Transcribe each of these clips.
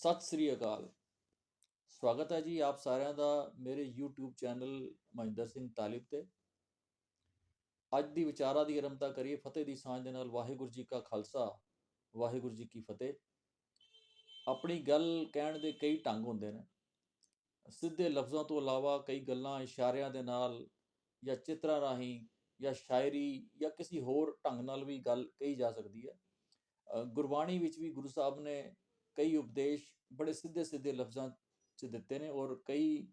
ਸਤਿ ਸ੍ਰੀ ਅਕਾਲ। ਸਵਾਗਤ ਹੈ ਜੀ ਆਪ ਸਾਰਿਆਂ ਦਾ ਮੇਰੇ YouTube ਚੈਨਲ ਮਹਿੰਦਰ ਸਿੰਘ ਤਾਲਿਬ ਤੇ। ਅੱਜ ਦੀ ਵਿਚਾਰਾਂ ਦੀ ਆਰੰਭਤਾ ਕਰੀਏ, ਫਤਿਹ ਦੀ ਸਾਂਝ ਦੇ ਨਾਲ ਵਾਹਿਗੁਰੂ ਜੀ ਕਾ ਖਾਲਸਾ, ਵਾਹਿਗੁਰੂ ਜੀ ਕੀ ਫਤਿਹ। ਆਪਣੀ ਗੱਲ ਕਹਿਣ ਦੇ ਕਈ ਢੰਗ ਹੁੰਦੇ ਨੇ। ਸਿੱਧੇ ਲਫ਼ਜ਼ਾਂ ਤੋਂ ਇਲਾਵਾ ਕਈ ਗੱਲਾਂ ਇਸ਼ਾਰਿਆਂ ਦੇ ਨਾਲ ਜਾਂ ਚਿੱਤਰਾਂ ਰਾਹੀਂ ਜਾਂ ਸ਼ਾਇਰੀ ਜਾਂ ਕਿਸੇ ਹੋਰ ਢੰਗ ਨਾਲ ਵੀ ਗੱਲ ਕਹੀ ਜਾ ਸਕਦੀ ਹੈ। ਗੁਰਬਾਣੀ ਵਿੱਚ ਵੀ ਗੁਰੂ ਸਾਹਿਬ ਨੇ ਕਈ ਉਪਦੇਸ਼ ਬੜੇ ਸਿੱਧੇ ਸਿੱਧੇ ਲਫ਼ਜ਼ਾਂ 'ਚ ਦਿੱਤੇ ਨੇ ਔਰ ਕਈ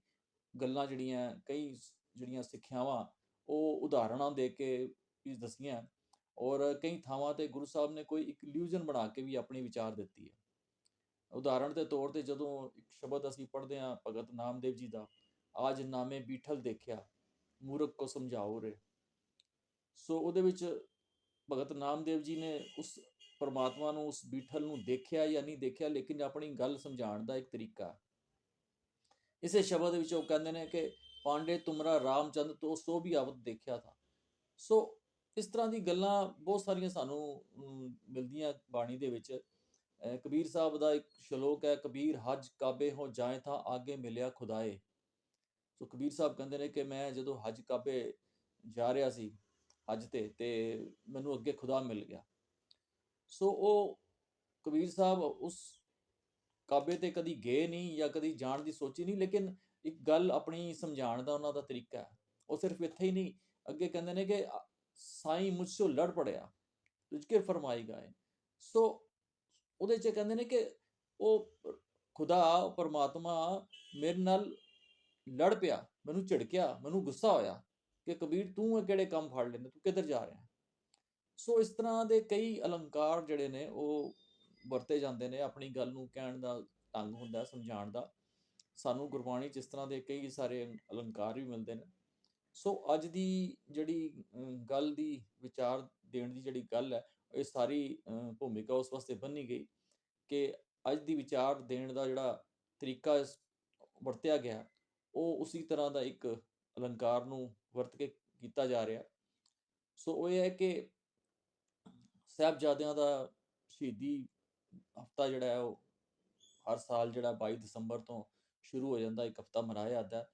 ਗੱਲਾਂ ਜਿਹੜੀਆਂ, ਕਈ ਜਿਹੜੀਆਂ ਸਿੱਖਿਆਵਾਂ ਉਹ ਉਦਾਹਰਣਾਂ ਦੇ ਕੇ ਵੀ ਦੱਸੀਆਂ ਔਰ ਕਈ ਥਾਵਾਂ ਤੇ ਗੁਰੂ ਸਾਹਿਬ ਨੇ ਕੋਈ ਇੱਕ ਇਲੂਜ਼ਨ ਬਣਾ ਕੇ ਵੀ ਆਪਣੀ ਵਿਚਾਰ ਦਿੱਤੀ ਹੈ। ਉਦਾਹਰਣ ਦੇ ਤੌਰ ਤੇ ਜਦੋਂ ਇੱਕ ਸ਼ਬਦ ਅਸੀਂ ਪੜ੍ਹਦੇ ਹਾਂ, ਭਗਤ ਨਾਮਦੇਵ ਜੀ ਦਾ, ਆਜ ਨਾਮੇ ਬੀਠਲ ਦੇਖਿਆ, ਮੂਰਖ ਕੋ ਸਮਝਾਓ ਰੇ। ਸੋ ਉਹਦੇ ਵਿੱਚ ਭਗਤ ਨਾਮਦੇਵ ਜੀ ਨੇ ਉਸ ਪਰਮਾਤਮਾ ਨੂੰ ਉਸ ਬੀਠਲ ਨੂੰ ਦੇਖਿਆ ਜਾਂ ਨਹੀਂ ਦੇਖਿਆ ਲੇਕਿਨ ਆਪਣੀ ਗੱਲ ਸਮਝਾਉਣ ਦਾ ਇੱਕ ਤਰੀਕਾ। ਇਸੇ ਸ਼ਬਦ ਵਿੱਚ ਉਹ ਕਹਿੰਦੇ ਨੇ ਕਿ ਪਾਂਡੇ ਤੁਮਰਾ ਰਾਮਚੰਦ ਤੋਂ ਸੋ ਵੀ ਅਵਤ ਦੇਖਿਆ ਥਾ। ਸੋ ਇਸ ਤਰ੍ਹਾਂ ਦੀ ਗੱਲਾਂ ਬਹੁਤ ਸਾਰੀਆਂ ਸਾਨੂੰ ਮਿਲਦੀਆਂ ਬਾਣੀ ਦੇ ਵਿੱਚ। ਅਹ, ਕਬੀਰ ਸਾਹਿਬ ਦਾ ਇੱਕ ਸ਼ਲੋਕ ਹੈ ਕਬੀਰ ਹਜ ਕਾਬੇ ਹੋ ਜਾਏ ਤਾਂ ਆਗੇ ਮਿਲਿਆ ਖੁਦਾਏ। ਸੋ ਕਬੀਰ ਸਾਹਿਬ ਕਹਿੰਦੇ ਨੇ ਕਿ ਮੈਂ ਜਦੋਂ ਹਜ ਕਾਬੇ ਜਾ ਰਿਹਾ ਸੀ ਹਜ ਤੇ ਤੇ ਮੈਨੂੰ ਅੱਗੇ ਖੁਦਾ ਮਿਲ ਗਿਆ। ਸੋ ਉਹ ਕਬੀਰ ਸਾਹਿਬ ਉਸ ਕਾਬੇ ਤੇ ਕਦੀ ਗਏ ਨਹੀਂ ਜਾਂ ਕਦੀ ਜਾਣ ਦੀ ਸੋਚੀ ਨਹੀਂ, ਲੇਕਿਨ ਇੱਕ ਗੱਲ ਆਪਣੀ ਸਮਝਾਉਣ ਦਾ ਉਹਨਾਂ ਦਾ ਤਰੀਕਾ ਹੈ। ਉਹ ਸਿਰਫ ਇੱਥੇ ਹੀ ਨਹੀਂ, ਅੱਗੇ ਕਹਿੰਦੇ ਨੇ ਕਿ ਸਾਈਂ ਮੁਝਸੋਂ ਲੜ ਪੜਿਆ, ਤੁਝ ਕੇ ਫਰਮਾਈ ਗਾਏ। ਸੋ ਉਹਦੇ 'ਚ ਕਹਿੰਦੇ ਨੇ ਕਿ ਉਹ ਖੁਦਾ, ਪਰਮਾਤਮਾ ਮੇਰੇ ਨਾਲ ਲੜ ਪਿਆ, ਮੈਨੂੰ ਝਿੜਕਿਆ, ਮੈਨੂੰ ਗੁੱਸਾ ਹੋਇਆ ਕਿ ਕਬੀਰ ਤੂੰ ਇਹ ਕਿਹੜੇ ਕੰਮ ਫੜ ਲੈਂਦਾ, ਤੂੰ ਕਿੱਧਰ ਜਾ ਰਿਹਾ? ਸੋ ਇਸ ਤਰ੍ਹਾਂ ਦੇ ਕਈ ਅਲੰਕਾਰ ਜਿਹੜੇ ਨੇ, ਉਹ ਵਰਤੇ ਜਾਂਦੇ ਨੇ ਆਪਣੀ ਗੱਲ ਨੂੰ ਕਹਿਣ ਦਾ ਢੰਗ ਹੁੰਦਾ, ਸਮਝਾਉਣ ਦਾ। ਸਾਨੂੰ ਗੁਰਬਾਣੀ 'ਚ ਇਸ ਤਰ੍ਹਾਂ ਦੇ ਕਈ ਸਾਰੇ ਅਲੰਕਾਰ ਵੀ ਮਿਲਦੇ ਨੇ। ਸੋ ਅੱਜ ਦੀ ਜਿਹੜੀ ਗੱਲ ਦੀ ਵਿਚਾਰ ਦੇਣ ਦੀ ਜਿਹੜੀ ਗੱਲ ਹੈ, ਇਹ ਸਾਰੀ ਭੂਮਿਕਾ ਉਸ ਵਾਸਤੇ ਬੰਨੀ ਗਈ ਕਿ ਅੱਜ ਦੀ ਵਿਚਾਰ ਦੇਣ ਦਾ ਜਿਹੜਾ ਤਰੀਕਾ ਇਸ- ਵਰਤਿਆ ਗਿਆ, ਉਹ ਉਸੇ ਤਰ੍ਹਾਂ ਦਾ ਇੱਕ ਅਲੰਕਾਰ ਨੂੰ ਵਰਤ ਕੇ ਕੀਤਾ ਜਾ ਰਿਹਾ। ਸੋ ਉਹ ਇਹ ਹੈ ਕਿ ਸਾਹਿਬਜ਼ਾਦਿਆਂ ਦਾ ਸ਼ਹੀਦੀ ਹਫਤਾ ਜਿਹੜਾ ਹੈ ਉਹ ਹਰ ਸਾਲ ਜਿਹੜਾ 22 ਦਸੰਬਰ ਤੋਂ ਸ਼ੁਰੂ ਹੋ ਜਾਂਦਾ, ਇੱਕ ਹਫਤਾ ਮਨਾਇਆ ਜਾਂਦਾ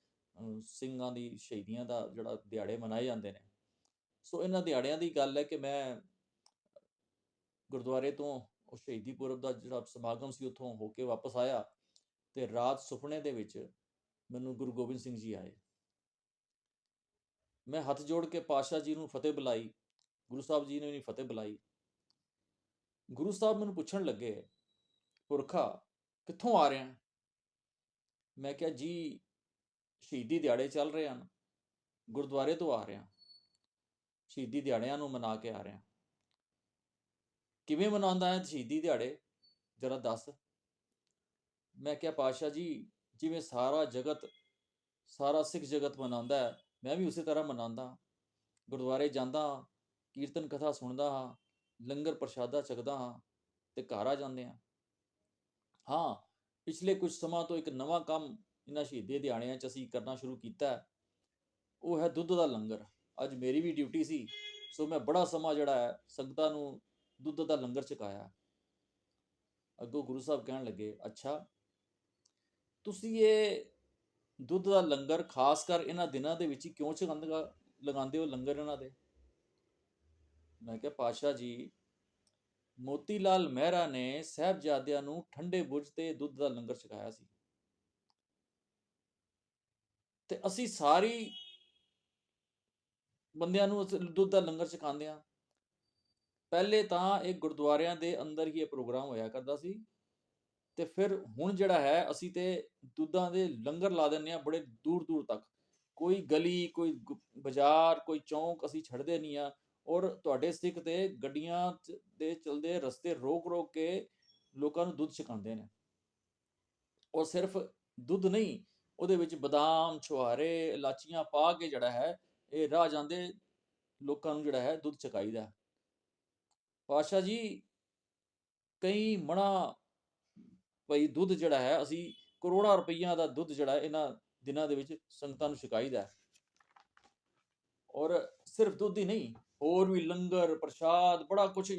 ਸਿੰਘਾਂ ਦੀ ਸ਼ਹੀਦੀਆਂ ਦਾ ਜਿਹੜਾ ਦਿਹਾੜੇ ਮਨਾਏ ਜਾਂਦੇ ਨੇ। ਸੋ ਇਹਨਾਂ ਦਿਹਾੜਿਆਂ ਦੀ ਗੱਲ ਹੈ ਕਿ ਮੈਂ ਗੁਰਦੁਆਰੇ ਤੋਂ ਉਹ ਸ਼ਹੀਦੀ ਪੁਰਬ ਦਾ ਜਿਹੜਾ ਸਮਾਗਮ ਸੀ, ਉੱਥੋਂ ਹੋ ਕੇ ਵਾਪਸ ਆਇਆ ਤੇ ਰਾਤ ਸੁਪਨੇ ਦੇ ਵਿੱਚ ਮੈਨੂੰ ਗੁਰੂ ਗੋਬਿੰਦ ਸਿੰਘ ਜੀ ਆਏ। ਮੈਂ ਹੱਥ ਜੋੜ ਕੇ ਪਾਤਸ਼ਾਹ ਜੀ ਨੂੰ ਫਤਿਹ ਬੁਲਾਈ, ਗੁਰੂ ਸਾਹਿਬ ਜੀ ਨੇ ਵੀ ਫਤਿਹ ਬੁਲਾਈ। ਗੁਰੂ ਸਾਹਿਬ ਮੈਨੂੰ ਪੁੱਛਣ ਲੱਗੇ ਪੁਰਖਾ ਕਿੱਥੋਂ ਆ ਰਿਹਾ? ਮੈਂ ਕਿਹਾ ਜੀ ਸ਼ਹੀਦੀ ਦਿਹਾੜੇ ਚੱਲ ਰਹੇ ਹਨ ਗੁਰਦੁਆਰੇ ਤੋਂ ਆ ਰਿਹਾ ਸ਼ਹੀਦੀ ਦਿਹਾੜਿਆਂ ਨੂੰ ਮਨਾ ਕੇ ਆ ਰਿਹਾ ਕਿਵੇਂ ਮਨਾਉਂਦਾ ਹੈ ਸ਼ਹੀਦੀ ਦਿਹਾੜੇ? ਜਰਾ ਦੱਸ। ਮੈਂ ਕਿਹਾ ਪਾਤਸ਼ਾਹ ਜੀ ਜਿਵੇਂ ਸਾਰਾ ਜਗਤ ਸਾਰਾ ਸਿੱਖ ਜਗਤ ਮਨਾਉਂਦਾ ਹੈ ਮੈਂ ਵੀ ਉਸੇ ਤਰ੍ਹਾਂ ਮਨਾਉਂਦਾ ਗੁਰਦੁਆਰੇ ਜਾਂਦਾ ਹਾਂ, ਕੀਰਤਨ ਕਥਾ ਸੁਣਦਾ ਹਾਂ ਲੰਗਰ ਪ੍ਰਸ਼ਾਦਾ ਛਕਦਾ ਹਾਂ ਤੇ ਘਰ ਆ ਜਾਂਦੇ ਹਾਂ। ਹਾਂ, ਪਿਛਲੇ ਕੁਝ ਸਮਾਂ ਤੋਂ ਇੱਕ ਨਵਾਂ ਕੰਮ ਇਹਨਾਂ ਸ਼ਹੀਦੀ ਦਿਹਾੜਿਆਂ 'ਚ ਅਸੀਂ ਕਰਨਾ ਸ਼ੁਰੂ ਕੀਤਾ ਉਹ ਹੈ ਦੁੱਧ ਦਾ ਲੰਗਰ। ਅੱਜ ਮੇਰੀ ਵੀ ਡਿਊਟੀ ਸੀ, ਸੋ ਮੈਂ ਬੜਾ ਸਮਾਂ ਜਿਹੜਾ ਹੈ ਸੰਗਤਾਂ ਨੂੰ ਦੁੱਧ ਦਾ ਲੰਗਰ ਛਕਾਇਆ ਅੱਗੋਂ ਗੁਰੂ ਸਾਹਿਬ ਕਹਿਣ ਲੱਗੇ, ਅੱਛਾ, ਤੁਸੀਂ ਇਹ ਦੁੱਧ ਦਾ ਲੰਗਰ ਖਾਸ ਕਰ ਇਹਨਾਂ ਦਿਨਾਂ ਦੇ ਵਿੱਚ ਹੀ ਕਿਉਂ ਚਗੰਦਗਾ ਲਗਾਉਂਦੇ ਹੋ ਲੰਗਰ ਇਹਨਾਂ ਦੇ? ਮੈਂ ਕਿਹਾ ਪਾਸ਼ਾ ਜੀ ਮੋਤੀ ਲਾਲ ਮਹਿਰਾ ਨੇ ਸਾਹਿਬਜ਼ਾਦਿਆਂ ਨੂੰ ਠੰਡੇ ਬੁਰਜ ਤੇ ਦੁੱਧ ਦਾ ਲੰਗਰ ਛਕਾਇਆ ਸੀ। ਤੇ ਅਸੀਂ ਸਾਰੀ ਬੰਦਿਆਂ ਨੂੰ ਉਸ ਦੁੱਧ ਦਾ ਲੰਗਰ ਛਕਾਉਂਦੇ ਆ ਪਹਿਲੇ ਤਾਂ ਇਹ ਗੁਰਦੁਆਰਿਆਂ ਦੇ ਅੰਦਰ ਹੀ ਇਹ ਪ੍ਰੋਗਰਾਮ ਹੋਇਆ ਕਰਦਾ ਸੀ। ਤੇ ਫਿਰ ਹੁਣ ਜਿਹੜਾ ਹੈ, ਅਸੀਂ ਤੇ ਦੁੱਧਾਂ ਦੇ ਲੰਗਰ ਲਾ ਦਿੰਦੇ ਆ ਬੜੇ ਦੂਰ ਦੂਰ ਤੱਕ। ਕੋਈ ਗਲੀ, ਕੋਈ ਗੁ- ਬਾਜ਼ਾਰ, ਕੋਈ ਚੌਂਕ ਅਸੀਂ ਛੱਡਦੇ ਨਹੀਂ ਆ ਔਰ ਤੁਹਾਡੇ ਸਿੱਖ ਤੇ ਗੱਡੀਆਂ ਦੇ ਚਲਦੇ ਰਸਤੇ ਰੋਕ ਰੋਕ ਕੇ ਲੋਕਾਂ ਨੂੰ ਦੁੱਧ ਛਕਾਉਂਦੇ ਨੇ ਔਰ ਸਿਰਫ ਦੁੱਧ ਨਹੀਂ, ਉਹਦੇ ਵਿੱਚ ਬਦਾਮ, ਛੁਹਾਰੇ, ਇਲਾਚੀਆਂ ਪਾ ਕੇ ਜਿਹੜਾ ਹੈ, ਇਹ ਰਾਹ ਜਾਂਦੇ ਲੋਕਾਂ ਨੂੰ ਜਿਹੜਾ ਹੈ ਦੁੱਧ ਛਕਾਈਦਾ ਪਾਸ਼ਾ ਜੀ, ਕਈ ਮਣਾ ਭਈ ਦੁੱਧ ਜਿਹੜਾ ਹੈ, ਅਸੀਂ ਕਰੋੜਾਂ ਰੁਪਈਆ ਦਾ ਦੁੱਧ ਜਿਹੜਾ ਇਹਨਾਂ ਦਿਨਾਂ ਦੇ ਵਿੱਚ ਸੰਗਤਾਂ ਨੂੰ ਛਕਾਈਦਾ ਹੈ। ਔਰ ਸਿਰਫ ਦੁੱਧ ਹੀ ਨਹੀਂ ਹੋਰ ਵੀ ਲੰਗਰ, ਪ੍ਰਸ਼ਾਦ, ਬੜਾ ਕੁਝ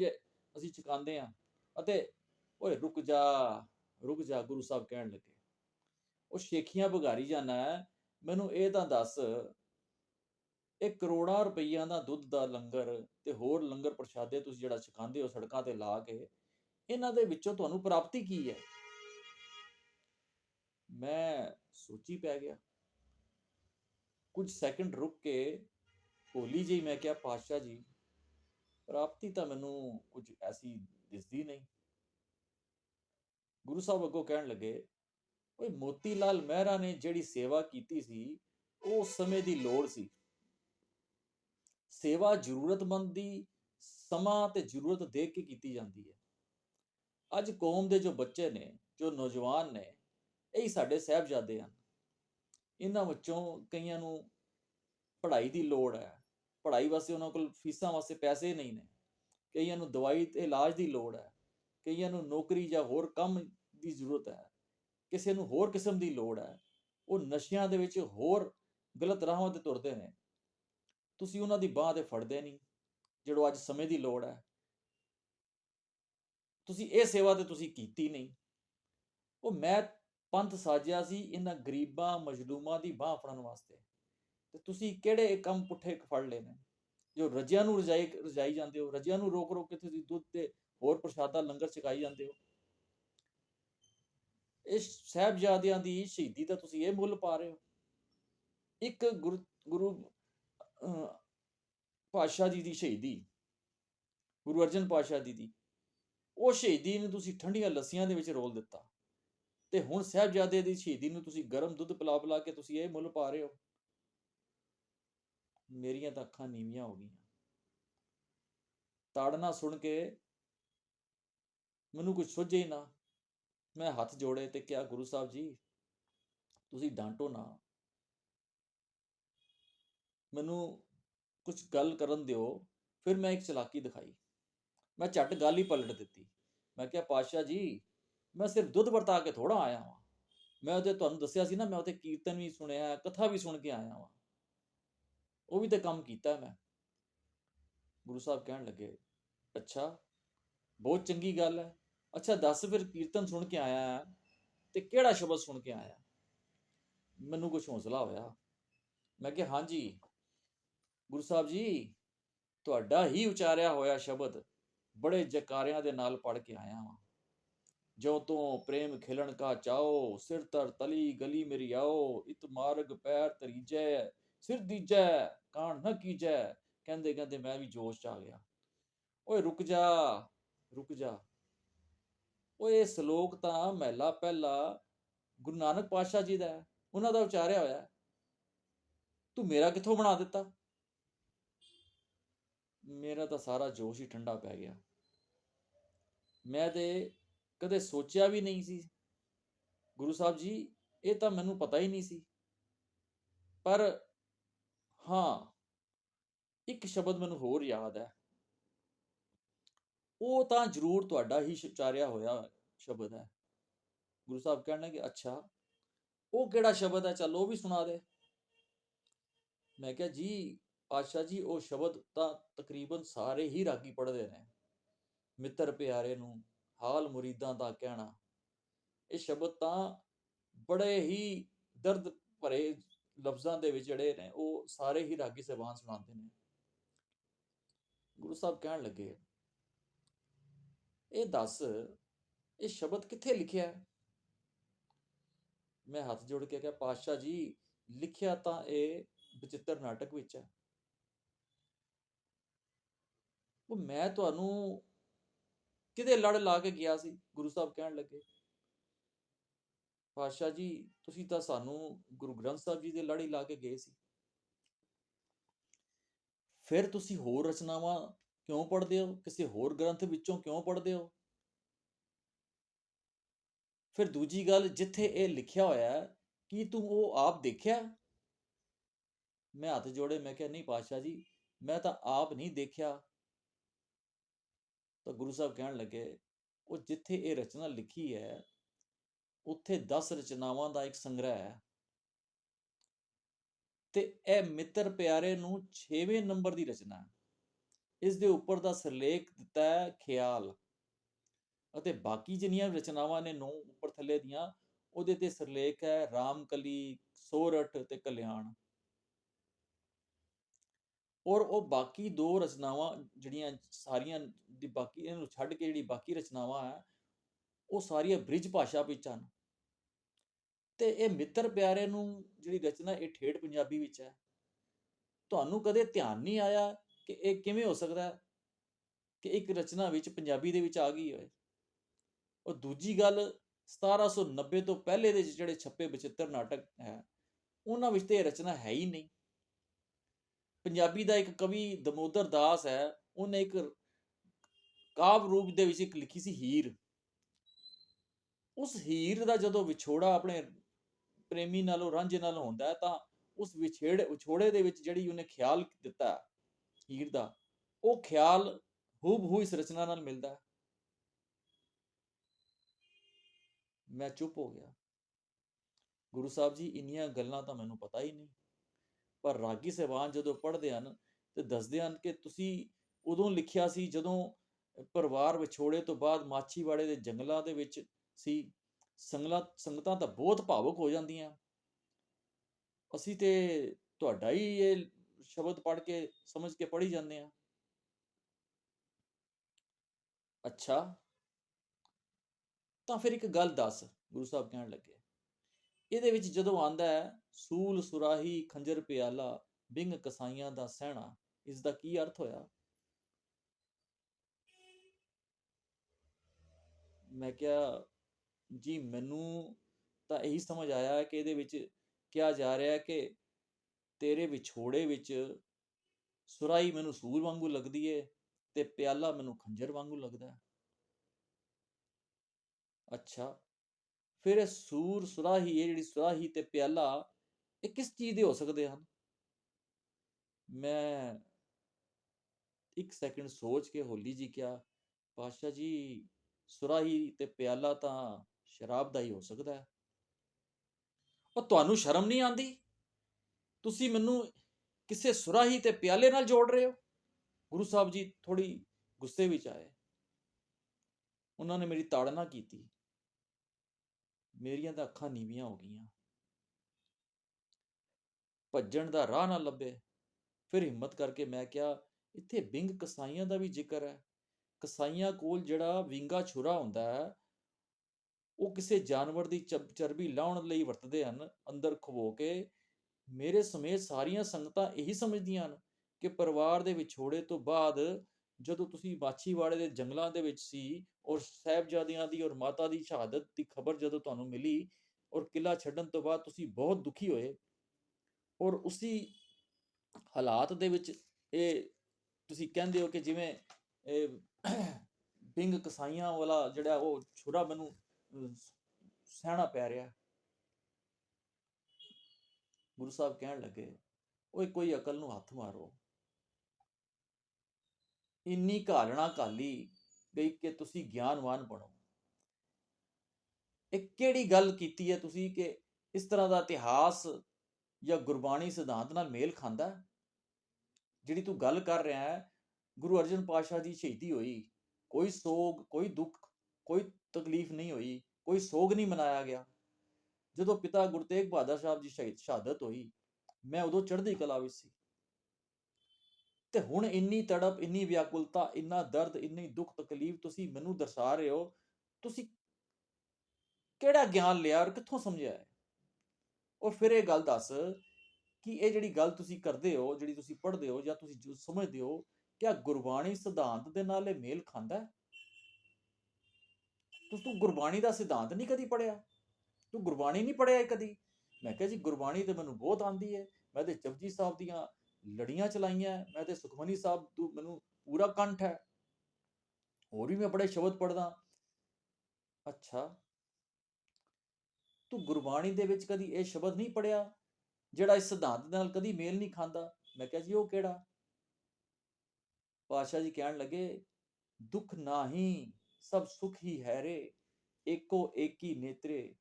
ਅਸੀਂ ਛਕਾਉਂਦੇ ਆ ਅਤੇ ਓਏ ਰੁਕ ਜਾ ਰੁਕ ਜਾ, ਗੁਰੂ ਸਾਹਿਬ ਕਹਿਣ ਲੱਗੇ। ਉਹ ਸ਼ੇਖੀਆਂ ਬੁਗਾਰੀ ਜਾਣਾ ਹੈ, ਮੈਨੂੰ ਇਹ ਤਾਂ ਦੱਸ, ਇਹ ਕਰੋੜਾਂ ਰੁਪਈਆ ਦਾ ਦੁੱਧ ਦਾ ਲੰਗਰ ਤੇ ਹੋਰ ਲੰਗਰ ਪ੍ਰਸ਼ਾਦੇ ਤੁਸੀਂ ਜਿਹੜਾ ਛਕਾਉਂਦੇ ਹੋ ਸੜਕਾਂ ਤੇ ਲਾ ਕੇ, ਇਹਨਾਂ ਦੇ ਵਿੱਚੋਂ ਤੁਹਾਨੂੰ ਪ੍ਰਾਪਤੀ ਕੀ ਹੈ? ਮੈਂ ਸੋਚੀ ਪੈ ਗਿਆ। ਕੁਝ ਸੈਕਿੰਡ ਰੁਕ ਕੇ ਭੋਲੀ ਜਿਹੀ ਮੈਂ ਕਿਹਾ, ਪਾਤਸ਼ਾਹ ਜੀ, ਪ੍ਰਾਪਤੀ ਤਾਂ ਮੈਨੂੰ ਕੁਝ ਐਸੀ ਦਿਸਦੀ ਨਹੀਂ। ਗੁਰੂ ਸਾਹਿਬ ਅੱਗੋਂ ਕਹਿਣ ਲੱਗੇ, ਓਏ ਮੋਤੀ ਲਾਲ ਮਹਿਰਾ ਨੇ ਜਿਹੜੀ ਸੇਵਾ ਕੀਤੀ ਸੀ, ਉਹ ਸਮੇਂ ਦੀ ਲੋੜ ਸੀ। ਸੇਵਾ ਜ਼ਰੂਰਤਮੰਦ ਦੀ, ਸਮਾਂ ਤੇ ਜ਼ਰੂਰਤ ਦੇਖ ਕੇ ਕੀਤੀ ਜਾਂਦੀ ਹੈ। ਅੱਜ ਕੌਮ ਦੇ ਜੋ ਬੱਚੇ ਨੇ, ਜੋ ਨੌਜਵਾਨ ਨੇ, ਇਹ ਸਾਡੇ ਸਾਹਿਬਜ਼ਾਦੇ ਹਨ। ਇਹਨਾਂ ਵਿੱਚੋਂ ਕਈਆਂ ਨੂੰ ਪੜ੍ਹਾਈ ਦੀ ਲੋੜ ਹੈ। ਪੜ੍ਹਾਈ ਵਾਸਤੇ ਉਹਨਾਂ ਕੋਲ ਫੀਸਾਂ ਵਾਸਤੇ ਪੈਸੇ ਨਹੀਂ ਨੇ। ਕਈਆਂ ਨੂੰ ਦਵਾਈ ਤੇ ਇਲਾਜ ਦੀ ਲੋੜ ਹੈ। ਕਈਆਂ ਨੂੰ ਨੌਕਰੀ ਜਾਂ ਹੋਰ ਕੰਮ ਦੀ ਜ਼ਰੂਰਤ ਹੈ। ਕਿਸੇ ਨੂੰ ਹੋਰ ਕਿਸਮ ਦੀ ਲੋੜ ਹੈ। ਉਹ ਨਸ਼ਿਆਂ ਦੇ ਵਿੱਚ ਹੋਰ ਗਲਤ ਰਾਹਾਂ ਤੇ ਤੁਰਦੇ ਨੇ। ਤੁਸੀਂ ਉਹਨਾਂ ਦੀ ਬਾਹ ਤੇ ਫੜਦੇ ਨਹੀਂ ਜਿਹੜੋ ਅੱਜ ਸਮੇਂ ਦੀ ਲੋੜ ਹੈ। ਤੁਸੀਂ ਇਹ ਸੇਵਾ ਤੇ ਤੁਸੀਂ ਕੀਤੀ ਨਹੀਂ। ਉਹ ਮੈਂ ਪੰਥ ਸਾਜਿਆ ਸੀ ਇਹਨਾਂ ਗਰੀਬਾਂ, ਮਜ਼ਲੂਮਾਂ ਦੀ ਬਾਹ ਫੜਨ ਵਾਸਤੇ। ਤੇ ਤੁਸੀਂ ਕਿਹੜੇ ਕੰਮ ਪੁੱਠੇ ਫੜ ਲਏ ਨੇ? ਜੋ ਰਜਿਆਂ ਨੂੰ ਰਜਾਈ ਰਜਾਈ ਜਾਂਦੇ ਹੋ ਰਜਿਆਂ ਨੂੰ ਰੋਕ ਰੋਕ ਕੇ ਤੁਸੀਂ ਦੁੱਧ ਤੇ ਹੋਰ ਪ੍ਰਸ਼ਾਦਾ ਲੰਗਰ ਛਕਾਈ ਜਾਂਦੇ ਹੋ। ਇਸ ਸਾਹਿਬਜ਼ਾਦਿਆਂ ਦੀ ਸ਼ਹੀਦੀ ਦਾ ਤੁਸੀਂ ਇਹ ਮੁੱਲ ਪਾ ਰਹੇ ਹੋ। ਇੱਕ ਗੁਰੂ ਗੁਰੂ ਅਹ, ਪਾਤਸ਼ਾਹ ਜੀ ਦੀ ਸ਼ਹੀਦੀ ਗੁਰੂ ਅਰਜਨ ਪਾਤਸ਼ਾਹ ਜੀ ਦੀ ਉਹ ਸ਼ਹੀਦੀ ਨੂੰ ਤੁਸੀਂ ਠੰਡੀਆਂ ਲੱਸੀਆਂ ਦੇ ਵਿੱਚ ਰੋਲ ਦਿੱਤਾ। ਤੇ ਹੁਣ ਸਾਹਿਬਜ਼ਾਦੇ ਦੀ ਸ਼ਹੀਦੀ ਨੂੰ ਤੁਸੀਂ ਗਰਮ ਦੁੱਧ ਪਿਲਾ ਪਿਲਾ ਕੇ ਤੁਸੀਂ ਇਹ ਮੁੱਲ ਪਾ ਰਹੇ ਹੋ। ਮੇਰੀਆਂ ਤਾਂ ਅੱਖਾਂ ਨੀਵੀਆਂ ਹੋ ਗਈਆਂ। ਤਾੜਨਾ ਸੁਣ ਕੇ ਮੈਨੂੰ ਕੁਝ ਸੁਝੇ ਹੀ ਨਾ। ਮੈਂ ਹੱਥ ਜੋੜੇ ਤੇ ਕਿਹਾ, ਗੁਰੂ ਸਾਹਿਬ ਜੀ, ਤੁਸੀਂ ਡਾਂਟੋ ਨਾ। ਮੈਨੂੰ ਕੁਝ ਗੱਲ ਕਰਨ ਦਿਓ। ਫਿਰ ਮੈਂ ਇੱਕ ਚਲਾਕੀ ਦਿਖਾਈ। ਮੈਂ ਝੱਟ ਗੱਲ ਹੀ ਪਲਟ ਦਿੱਤੀ। ਮੈਂ ਕਿਹਾ, ਪਾਤਸ਼ਾਹ ਜੀ, ਮੈਂ ਸਿਰਫ ਦੁੱਧ ਵਰਤਾ ਕੇ ਥੋੜਾ ਆਇਆ ਹਾਂ ਮੈਂ ਉਹਦੇ, ਤੁਹਾਨੂੰ ਦੱਸਿਆ ਸੀ ਨਾ, ਮੈਂ ਉਹਦੇ ਕੀਰਤਨ ਵੀ ਸੁਣਿਆ, ਕਥਾ ਵੀ ਸੁਣ ਕੇ ਆਇਆ ਹਾਂ ਉਹ ਵੀ ਤਾਂ ਕੰਮ ਕੀਤਾ ਮੈਂ। ਗੁਰੂ ਸਾਹਿਬ ਕਹਿਣ ਲੱਗੇ, ਅੱਛਾ, ਬਹੁਤ ਚੰਗੀ ਗੱਲ ਹੈ। ਅੱਛਾ, ਦੱਸ ਫਿਰ ਕੀਰਤਨ ਸੁਣ ਕੇ ਆਇਆ ਤੇ ਕਿਹੜਾ ਸ਼ਬਦ ਸੁਣ ਕੇ ਆਇਆ? ਮੈਨੂੰ ਕੁਝ ਹੌਸਲਾ ਹੋਇਆ। ਮੈਂ ਕਿਹਾ, ਹਾਂਜੀ, ਗੁਰੂ ਸਾਹਿਬ ਜੀ, ਤੁਹਾਡਾ ਹੀ ਉਚਾਰਿਆ ਹੋਇਆ ਸ਼ਬਦ ਬੜੇ ਜਕਾਰਿਆਂ ਦੇ ਨਾਲ ਪੜ ਕੇ ਆਇਆ ਹਾਂ ਜੋ ਤੋਂ ਪ੍ਰੇਮ ਖਿਲਣ ਕਾ ਚਾਓ, ਸਿਰ ਤਰ ਤਲੀ ਗਲੀ ਮੇਰੀ ਆਓ, ਇਤ ਮਾਰਗ ਪੈਰ ਤਰੀਜੈ ਸਿਰ ਦੀਜੈ ਕਾਣ ਨ ਕੀਜੈ, ਕਹਿੰਦੇ ਕਹਿੰਦੇ ਮੈਂ ਵੀ ਜੋਸ਼ ਚ ਆ ਗਿਆ। ਓਏ ਰੁਕ ਜਾ ਰੁਕ ਜਾ। ਓਏ ਇਹ ਸ਼ਲੋਕ ਤਾਂ ਮਹਿਲਾ ਪਹਿਲਾ ਗੁਰੂ ਨਾਨਕ ਪਾਤਸ਼ਾਹ ਜੀ ਦਾ ਹੈ, ਉਹਨਾਂ ਦਾ ਉਚਾਰਿਆ ਹੋਇਆ ਤੂੰ ਮੇਰਾ ਕਿੱਥੋਂ ਬਣਾ ਦਿੱਤਾ? ਮੇਰਾ ਤਾਂ ਸਾਰਾ ਜੋਸ਼ ਹੀ ਠੰਡਾ ਪੈ ਗਿਆ। ਮੈਂ ਤੇ ਕਦੇ ਸੋਚਿਆ ਵੀ ਨਹੀਂ ਸੀ। ਗੁਰੂ ਸਾਹਿਬ ਜੀ, ਇਹ ਤਾਂ ਮੈਨੂੰ ਪਤਾ ਹੀ ਨਹੀਂ ਸੀ। ਪਰ ਹਾਂ, ਇੱਕ ਸ਼ਬਦ ਮੈਨੂੰ ਹੋਰ ਯਾਦ ਹੈ। ਉਹ ਤਾਂ ਜ਼ਰੂਰ ਤੁਹਾਡਾ ਹੀ ਉਚਾਰਿਆ ਹੋਇਆ ਸ਼ਬਦ ਹੈ। ਗੁਰੂ ਸਾਹਿਬ ਕਹਿਣਗੇ, ਅੱਛਾ, ਉਹ ਕਿਹੜਾ ਸ਼ਬਦ ਹੈ? ਚੱਲ ਉਹ ਵੀ ਸੁਣਾ ਦੇ। ਮੈਂ ਕਿਹਾ, ਜੀ, ਪਾਤਸ਼ਾਹ ਜੀ, ਉਹ ਸ਼ਬਦ ਤਾਂ ਤਕਰੀਬਨ ਸਾਰੇ ਹੀ ਰਾਗੀ ਪੜ੍ਹਦੇ ਨੇ। ਮਿੱਤਰ ਪਿਆਰੇ ਨੂੰ, ਹਾਲ ਮੁਰੀਦਾਂ ਦਾ ਕਹਿਣਾ। ਇਹ ਸ਼ਬਦ ਤਾਂ ਬੜੇ ਹੀ ਦਰਦ ਭਰੇ ਲਫ਼ਜ਼ਾਂ ਦੇ ਵਿੱਚ ਜਿਹੜੇ ਨੇ, ਉਹ ਸਾਰੇ ਹੀ ਰਾਗੀ ਸਹਿਬਾਨ ਸੁਣਾਉਂਦੇ ਨੇ। ਗੁਰੂ ਸਾਹਿਬ ਕਹਿਣ ਲੱਗੇ, ਇਹ ਦੱਸ, ਇਹ ਸ਼ਬਦ ਕਿੱਥੇ ਲਿਖਿਆ ਹੈ? ਮੈਂ ਹੱਥ ਜੋੜ ਕੇ ਕਿਹਾ, ਪਾਤਸ਼ਾਹ ਜੀ, ਲਿਖਿਆ ਤਾਂ ਇਹ ਬਚਿੱਤਰ ਨਾਟਕ ਵਿੱਚ ਹੈ। ਉਹ ਮੈਂ ਤੁਹਾਨੂੰ ਕਿਤੇ ਲੜ ਲਾ ਕੇ ਗਿਆ ਸੀ? ਗੁਰੂ ਸਾਹਿਬ ਕਹਿਣ ਲੱਗੇ ਪਾਤਸ਼ਾਹ ਜੀ, ਤੁਸੀਂ ਤਾਂ ਸਾਨੂੰ ਗੁਰੂ ਗ੍ਰੰਥ ਸਾਹਿਬ ਜੀ ਦੇ ਲੜੀ ਲਾ ਕੇ ਗਏ ਸੀ। ਫਿਰ ਤੁਸੀਂ ਹੋਰ ਰਚਨਾਵਾਂ ਕਿਉਂ ਪੜ੍ਹਦੇ ਹੋ? ਕਿਸੇ ਹੋਰ ਗ੍ਰੰਥ ਵਿੱਚੋਂ ਕਿਉਂ ਪੜ੍ਹਦੇ ਹੋ? ਫਿਰ ਦੂਜੀ ਗੱਲ, ਜਿੱਥੇ ਇਹ ਲਿਖਿਆ ਹੋਇਆ ਹੈ, ਕੀ ਤੂੰ ਉਹ ਆਪ ਦੇਖਿਆ? ਮੈਂ ਹੱਥ ਜੋੜੇ, ਮੈਂ ਕਿਹਾ, ਨਹੀਂ ਪਾਤਸ਼ਾਹ ਜੀ, ਮੈਂ ਤਾਂ ਆਪ ਨਹੀਂ ਦੇਖਿਆ। ਤਾਂ ਗੁਰੂ ਸਾਹਿਬ ਕਹਿਣ ਲੱਗੇ, ਉਹ ਜਿੱਥੇ ਇਹ ਰਚਨਾ ਲਿਖੀ ਹੈ ਉੱਥੇ 10 ਰਚਨਾਵਾਂ ਦਾ ਇੱਕ ਸੰਗ੍ਰਹਿ ਹੈ। ਤੇ ਇਹ ਮਿੱਤਰ ਪਿਆਰੇ ਨੂੰ 6ਵੇਂ ਨੰਬਰ ਦੀ ਰਚਨਾ ਹੈ। ਇਸ ਦੇ ਉੱਪਰ ਦਾ ਸਿਰਲੇਖ ਦਿੱਤਾ ਹੈ ਖਿਆਲ। ਅਤੇ ਬਾਕੀ ਜਿੰਨੀਆਂ ਰਚਨਾਵਾਂ ਨੇ ਨੌ ਉੱਪਰ ਥੱਲੇ ਦੀਆਂ, ਉਹਦੇ ਤੇ ਸਿਰਲੇਖ ਹੈ ਰਾਮਕਲੀ, ਸੋਰਠ ਤੇ ਕਲਿਆਣ। ਔਰ ਉਹ ਬਾਕੀ ਦੋ ਰਚਨਾਵਾਂ ਜਿਹੜੀਆਂ ਸਾਰੀਆਂ ਦੀ ਬਾਕੀ, ਇਹਨੂੰ ਛੱਡ ਕੇ ਜਿਹੜੀ ਬਾਕੀ ਰਚਨਾਵਾਂ ਹੈ, ਉਹ ਸਾਰੀਆਂ ਬ੍ਰਿਜ ਭਾਸ਼ਾ ਵਿੱਚ ਹਨ। ਤੇ ਇਹ ਮਿੱਤਰ ਪਿਆਰੇ ਨੂੰ ਜਿਹੜੀ ਰਚਨਾ, ਇਹ ਠੇਠ ਪੰਜਾਬੀ ਵਿੱਚ ਹੈ। ਤੁਹਾਨੂੰ ਕਦੇ ਧਿਆਨ ਨਹੀਂ ਆਇਆ ਕਿ ਇਹ ਕਿਵੇਂ ਹੋ ਸਕਦਾ ਕਿ ਇੱਕ ਰਚਨਾ ਵਿੱਚ ਪੰਜਾਬੀ ਦੇ ਵਿੱਚ ਆ ਗਈ ਹੋਵੇ? ਔਰ ਦੂਜੀ ਗੱਲ 1790 ਤੋਂ ਪਹਿਲੇ ਦੇ ਜਿਹੜੇ ਛੱਪੇ ਬਚਿੱਤਰ ਨਾਟਕ ਹੈ, ਉਹਨਾਂ ਵਿੱਚ ਤੇ ਇਹ ਰਚਨਾ ਹੈ ਹੀ ਨਹੀਂ। ਪੰਜਾਬੀ ਦਾ ਇੱਕ ਕਵੀ ਦਮੋਦਰ ਦਾਸ ਹੈ, ਉਹਨੇ ਇੱਕ ਕਾਵ ਰੂਪ ਦੇ ਵਿੱਚ ਇੱਕ ਲਿਖੀ ਸੀ ਹੀਰ। ਉਸ ਹੀਰ ਦਾ ਜਦੋਂ ਵਿਛੋੜਾ ਆਪਣੇ ਪ੍ਰੇਮੀ ਨਾਲੋਂ ਰਾਂਝੇ ਨਾਲ ਹੁੰਦਾ ਹੈ, ਤਾਂ ਉਸ ਵਿਛੇੜ, ਵਿਛੋੜੇ ਦੇ ਵਿੱਚ ਜਿਹੜੀ ਉਹਨੇ ਖਿਆਲ ਦਿੱਤਾ ਹੀਰ ਦਾ, ਉਹ ਖਿਆਲ ਹੂਬਹੂ ਇਸ ਰਚਨਾ ਨਾਲ ਮਿਲਦਾ ਹੈ। ਮੈਂ ਚੁੱਪ ਹੋ ਗਿਆ। ਗੁਰੂ ਸਾਹਿਬ ਜੀ, ਇੰਨੀਆਂ ਗੱਲਾਂ ਤਾਂ ਮੈਨੂੰ ਪਤਾ ਹੀ ਨਹੀਂ। ਪਰ ਰਾਗੀ ਸਹਿਬਾਨ ਜਦੋਂ ਪੜ੍ਹਦੇ ਹਨ ਤੇ ਦੱਸਦੇ ਹਨ ਕਿ ਤੁਸੀਂ ਉਦੋਂ ਲਿਖਿਆ ਸੀ ਜਦੋਂ ਪਰਿਵਾਰ ਵਿਛੋੜੇ ਤੋਂ ਬਾਅਦ ਮਾਛੀਵਾੜੇ ਦੇ ਜੰਗਲਾਂ ਦੇ ਵਿੱਚ ਸੀ ਸੰਗਲਾ, ਸੰਗਤਾਂ ਤਾਂ ਬਹੁਤ ਭਾਵੁਕ ਹੋ ਜਾਂਦੀਆਂ। ਅਸੀਂ ਤੇ ਤੁਹਾਡਾ ਹੀ ਇਹ ਸ਼ਬਦ ਪੜ੍ਹ ਕੇ, ਸਮਝ ਕੇ ਪੜ੍ਹੀ ਜਾਂਦੇ ਆ ਅੱਛਾ। ਤਾਂ ਫਿਰ ਇੱਕ ਗੱਲ ਦੱਸ, ਗੁਰੂ ਸਾਹਿਬ ਕਹਿਣ ਲੱਗੇ। ਇਹਦੇ ਵਿੱਚ ਜਦੋਂ ਆਂਦਾ ਹੈ, ਸੂਲ ਸੁਰਾਹੀ ਖੰਜਰ ਪਿਆਲਾ, ਬਿੰਗ ਕਸਾਈਆਂ ਦਾ ਸਹਿਣਾ ਇਸ ਦਾ ਕੀ ਅਰਥ ਹੋਇਆ? ਮੈਂ ਕਿਹਾ ਜੀ, ਮੈਨੂੰ ਤਾਂ ਇਹੀ ਸਮਝ ਆਇਆ ਕਿ ਇਹਦੇ ਵਿੱਚ ਕਿਹਾ ਜਾ ਰਿਹਾ ਕਿ ਤੇਰੇ ਵਿਛੋੜੇ ਵਿੱਚ ਸੁਰਾਹੀ ਮੈਨੂੰ ਸੂਰ ਵਾਂਗੂ ਲੱਗਦੀ ਏ ਤੇ ਪਿਆਲਾ ਮੈਨੂੰ ਖੰਜਰ ਵਾਂਗੂ ਲੱਗਦਾ ਹੈ। ਅੱਛਾ, ਫਿਰ ਇਹ ਸੂਰ ਸੁਰਾਹੀ ਇਹ ਜਿਹੜੀ ਸੁਰਾਹੀ ਤੇ ਪਿਆਲਾ, ਇਹ ਕਿਸ ਚੀਜ਼ ਦੇ ਹੋ ਸਕਦੇ ਹਨ? ਮੈਂ ਇੱਕ ਸੈਕਿੰਡ ਸੋਚ ਕੇ ਹੋਲੀ ਜੀ ਕਿਹਾ ਪਾਸ਼ਾ ਜੀ, ਸੁਰਾਹੀ ਤੇ ਪਿਆਲਾ ਤਾਂ ਸ਼ਰਾਬ ਦਾ ਹੀ ਹੋ ਸਕਦਾ ਹੈ। ਉਹ ਤੁਹਾਨੂੰ ਸ਼ਰਮ ਨਹੀਂ ਆਂਦੀ ਤੁਸੀਂ ਮੈਨੂੰ ਕਿਸੇ ਸੁਰਾਹੀ ਤੇ ਪਿਆਲੇ ਨਾਲ ਜੋੜ ਰਹੇ ਹੋ? ਗੁਰੂ ਸਾਹਿਬ ਜੀ ਥੋੜੀ ਗੁੱਸੇ ਵਿੱਚ ਆਏ। ਉਹਨਾਂ ਨੇ ਮੇਰੀ ਤਾੜਨਾ ਕੀਤੀ। ਮੇਰੀਆਂ ਤਾਂ ਅੱਖਾਂ ਨੀਵੀਆਂ ਹੋ ਗਈਆਂ। ਭੱਜਣ ਦਾ ਰਾਹ ਨਾ ਲੱਭੇ। ਫਿਰ ਹਿੰਮਤ ਕਰਕੇ ਮੈਂ ਕਿਹਾ, ਇੱਥੇ ਬਿੰਗ ਕਸਾਈਆਂ ਦਾ ਵੀ ਜ਼ਿਕਰ ਹੈ। ਕਸਾਈਆਂ ਕੋਲ ਜਿਹੜਾ ਵਿੰਗਾ ਛੁਰਾ ਹੁੰਦਾ ਹੈ ਉਹ ਕਿਸੇ ਜਾਨਵਰ ਦੀ ਚਬ- ਚਰਬੀ ਲਾਉਣ ਲਈ ਵਰਤਦੇ ਹਨ, ਅੰਦਰ ਖਵੋ ਕੇ। ਮੇਰੇ ਸਮੇਤ ਸਾਰੀਆਂ ਸੰਗਤਾਂ ਇਹੀ ਸਮਝਦੀਆਂ ਹਨ ਕਿ ਪਰਿਵਾਰ ਦੇ ਵਿਛੋੜੇ ਤੋਂ ਬਾਅਦ ਜਦੋਂ ਤੁਸੀਂ ਬਾਛੀਵਾੜੇ ਦੇ ਜੰਗਲਾਂ ਦੇ ਵਿੱਚ ਸੀ ਔਰ ਸਾਹਿਬਜ਼ਾਦਿਆਂ ਦੀ ਔਰ ਮਾਤਾ ਦੀ ਸ਼ਹਾਦਤ ਦੀ ਖਬਰ ਜਦੋਂ ਤੁਹਾਨੂੰ ਮਿਲੀ ਔਰ ਕਿਲਾ ਛੱਡਣ ਤੋਂ ਬਾਅਦ ਤੁਸੀਂ ਬਹੁਤ ਦੁਖੀ ਹੋਏ ਔਰ ਉਸੇ ਹਾਲਾਤ ਦੇ ਵਿੱਚ ਇਹ ਤੁਸੀਂ ਕਹਿੰਦੇ ਹੋ ਕਿ ਜਿਵੇਂ ਇਹ ਬਿੰਗ ਕਸਾਈਆਂ ਵਾਲਾ ਜਿਹੜਾ ਉਹ ਛੁਰਾ ਮੈਨੂੰ ਸਹਿਣਾ ਪੈ ਰਿਹਾ। ਗੁਰੂ ਸਾਹਿਬ ਕਹਿਣ ਲੱਗੇ, ਓਏ, ਕੋਈ ਅਕਲ ਨੂੰ ਹੱਥ ਮਾਰੋ। ਇੰਨੀ ਘਾਲਣਾ ਘਾਲੀ ਗਈ ਕਿ ਤੁਸੀਂ ਗਿਆਨਵਾਨ ਬਣੋ। ਇਹ ਕਿਹੜੀ ਗੱਲ ਕੀਤੀ ਹੈ ਤੁਸੀਂ ਕਿ ਇਸ ਤਰ੍ਹਾਂ ਦਾ ਇਤਿਹਾਸ ਜਾਂ ਗੁਰਬਾਣੀ ਸਿਧਾਂਤ ਨਾਲ ਮੇਲ ਖਾਂਦਾ ਜਿਹੜੀ ਤੂੰ ਗੱਲ ਕਰ ਰਿਹਾ ਹੈ, ਗੁਰੂ ਅਰਜਨ ਪਾਤਸ਼ਾਹ ਦੀ ਸ਼ਹੀਦੀ ਹੋਈ, ਕੋਈ ਸੋਗ, ਕੋਈ ਦੁੱਖ, ਕੋਈ ਤਕਲੀਫ ਨਹੀਂ ਹੋਈ, ਕੋਈ ਸੋਗ ਨਹੀਂ ਮਨਾਇਆ ਗਿਆ। ਜਦੋਂ ਪਿਤਾ ਗੁਰੂ ਤੇਗ ਬਹਾਦਰ ਸਾਹਿਬ ਜੀ ਸ਼ਹੀਦ, ਸ਼ਹਾਦਤ ਹੋਈ, ਮੈਂ ਉਦੋਂ ਚੜ੍ਹਦੀ ਕਲਾ ਵਿੱਚ ਸੀ। ਤੇ ਹੁਣ ਇੰਨੀ ਤੜਪ, ਇੰਨੀ ਵਿਆਕੁਲਤਾ, ਇੰਨਾ ਦਰਦ, ਇੰਨੀ ਦੁੱਖ, ਤਕਲੀਫ ਤੁਸੀਂ ਮੈਨੂੰ ਦਰਸਾ ਰਹੇ ਹੋ, ਤੁਸੀਂ ਕਿਹੜਾ ਗਿਆਨ ਲਿਆ ਔਰ ਕਿੱਥੋਂ ਸਮਝਿਆ ਹੈ? ਔਰ ਫਿਰ ਇਹ ਗੱਲ ਦੱਸ ਕਿ ਇਹ ਜਿਹੜੀ ਗੱਲ ਤੁਸੀਂ ਕਰਦੇ ਹੋ, ਜਿਹੜੀ ਤੁਸੀਂ ਪੜ੍ਹਦੇ ਹੋ ਜਾਂ ਤੁਸੀਂ ਜੋ ਸਮਝਦੇ ਹੋ, ਕਿਆ ਗੁਰਬਾਣੀ ਸਿਧਾਂਤ ਦੇ ਨਾਲ ਇਹ ਮੇਲ ਖਾਂਦਾ ਹੈ? ਤੂੰ ਤੂੰ ਗੁਰਬਾਣੀ ਦਾ ਸਿਧਾਂਤ ਨਹੀਂ ਕਦੀ ਪੜਿਆ ਤੂੰ ਗੁਰਬਾਣੀ ਨਹੀਂ ਪੜਿਆ ਕਦੀ? ਮੈਂ ਕਿਹਾ ਜੀ, ਗੁਰਬਾਣੀ ਤੇ ਮੈਨੂੰ ਬਹੁਤ ਆਂਦੀ ਹੈ। ਮੈਂ ਤੇ ਜਪਜੀ ਸਾਹਿਬ ਦੀਆਂ ਲੜੀਆਂ ਚਲਾਈਆਂ ਮੈਂ ਤੇ ਸੁਖਮਨੀ ਸਾਹਿਬ ਤੂੰ ਮੈਨੂੰ ਪੂਰਾ ਕੰਠ ਹੈ। ਹੋਰ ਵੀ ਮੈਂ ਬੜੇ ਸ਼ਬਦ ਪੜਦਾ ਅੱਛਾ। ਤੂੰ ਗੁਰਬਾਣੀ ਦੇ ਵਿੱਚ ਕਦੀ ਇਹ ਸ਼ਬਦ ਨਹੀਂ ਪੜਿਆ ਜਿਹੜਾ ਇਸ ਸਿਧਾਂਤ ਨਾਲ ਕਦੀ ਮੇਲ ਨਹੀਂ ਖਾਂਦਾ? ਮੈਂ ਕਿਹਾ ਜੀ, ਉਹ ਕਿਹੜਾ? ਪਾਸ਼ਾ ਜੀ ਕਹਿਣ ਲੱਗੇ, ਦੁੱਖ ਨਾਹੀ ਸਭ ਸੁਖ ਹੀ ਹੈ ਰੇ ਏਕੋ ਏਕੀ ਨੇਤਰੇ